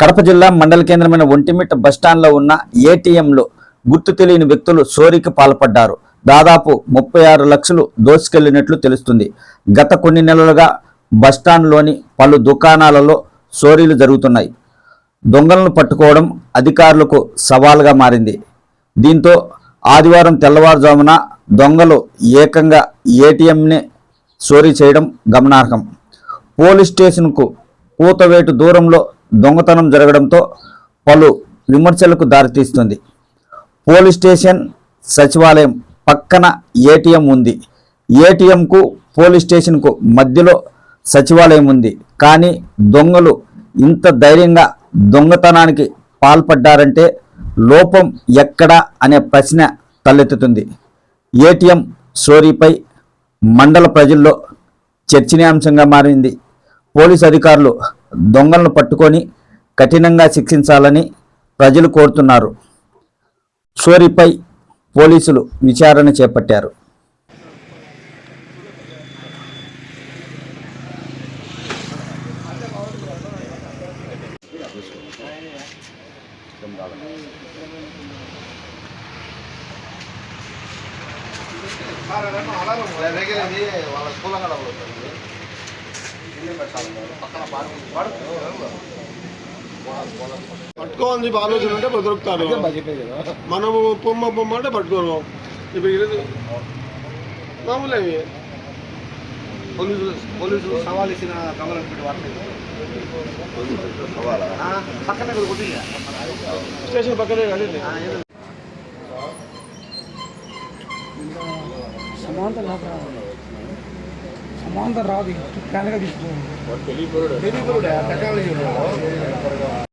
కడప జిల్లా మండల కేంద్రమైన ఒంటిమిట్ట బస్టాండ్లో ఉన్న ఏటీఎంలో గుర్తు తెలియని వ్యక్తులు చోరీకి పాల్పడ్డారు. దాదాపు ముప్పై ఆరు లక్షలు దోసుకెళ్ళినట్లు తెలుస్తుంది. గత కొన్ని నెలలుగా బస్టాండ్లోని పలు దుకాణాలలో సోరీలు జరుగుతున్నాయి. దొంగలను పట్టుకోవడం అధికారులకు సవాల్గా మారింది. దీంతో ఆదివారం తెల్లవారుజామున దొంగలు ఏకంగా ఏటీఎంని చోరీ చేయడం గమనార్హం. పోలీస్ స్టేషన్కు కూతవేటు దూరంలో దొంగతనం జరగడంతో పలు విమర్శలకు దారితీస్తుంది. పోలీస్ స్టేషన్ సచివాలయం పక్కన ఏటీఎం ఉంది. ఏటీఎంకు పోలీస్ స్టేషన్కు మధ్యలో సచివాలయం ఉంది. కానీ దొంగలు ఇంత ధైర్యంగా దొంగతనానికి పాల్పడ్డారంటే లోపం ఎక్కడా అనే ప్రశ్న తలెత్తుతుంది. ఏటీఎం స్టోరీపై మండల ప్రజల్లో చర్చనీయాంశంగా మారింది. పోలీసు అధికారులు దొంగలను పట్టుకొని కఠినంగా శిక్షించాలని ప్రజలు కోరుతున్నారు. చోరీపై పోలీసులు విచారణ చేపట్టారు. వాళ్ళ స్కూల్ అంగడ పట్టుకోవాలని చెప్పి ఆలోచన ఉంటే దొరుకుతారు మనము పొమ్మ పొమ్మ అంటే పట్టుకోరు. ఇప్పుడు ఇది మామూలు అవి పోలీసులు పోలీసులు సవాల్ ఇచ్చిన కమలం పెట్టి వాడలేదు పక్కన ఇక్కడ కొట్టి స్టేషన్ పక్కనే కానీ సమాంతర மாந்தர் ராவி கனகவிஷ்ணு பெரிய பெரிய டெக்னாலஜி